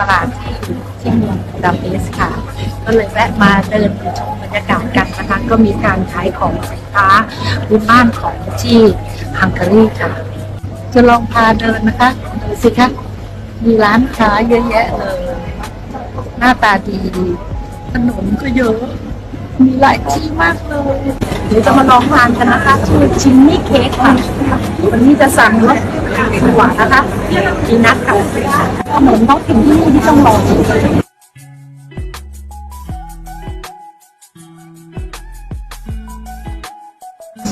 ตลาดที่อยู่ที่เมืองบูดาเปสต์ค่ะ ก็เลยแวะมาเดินชมบรรยากาศกันนะคะ ก็มีการขายของสินค้าพื้นบ้านของที่ฮังการีค่ะ จะลองพาเดินนะคะดูสิคะมีร้านค้าเยอะแยะเลย หน้าตาดีขนมก็เยอะ มีหลายที่มากเลย เดี๋ยวจะมาลองทานกันนะคะชื่อชิมมี่เค้กค่ะ วันนี้จะสั่งรส หวานนะคะพีนัทค่ะขนมท้องถิ่นที่นี่ที่ต้องลอง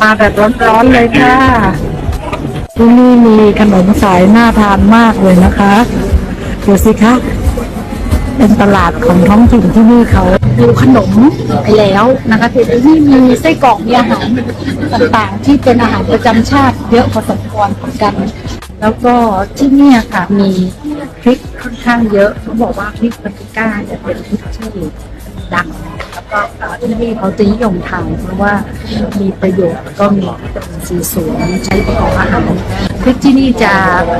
มาแบบร้อนๆเลยค่ะ ที่นี่มีขนมสายน่าทานมากเลยนะคะดูสิคะ เป็นตลาดของท้องถิ่นที่นี่เขาดูขนมไปแล้วนะคะที่นี่มีไส้กรอกมีอาหารต่างๆ ที่เป็นอาหารประจำชาติเยอะพอสมควรเหมือนกัน แล้วก็ที่เนี่ยค่ะมีพริกค่อนข้างเยอะเขาบอกว่าพริกปาปริก้าเนี่ยเป็นพริกที่ดังแล้วก็ที่นี่เขาจะนิยมทานเพราะว่ามีประโยชน์แล้วก็มีวิตามินซีสูงใช้ประกอบอาหารพริกที่นี่จะ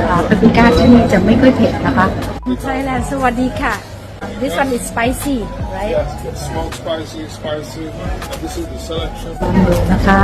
ปาปริก้าที่นี่จะไม่ค่อยเผ็ดนะคะ Thailand สวัสดีค่ะ This one is spicy right Yes, it's smoked spicy, spicy. And this is the selection. ลองดูนะคะ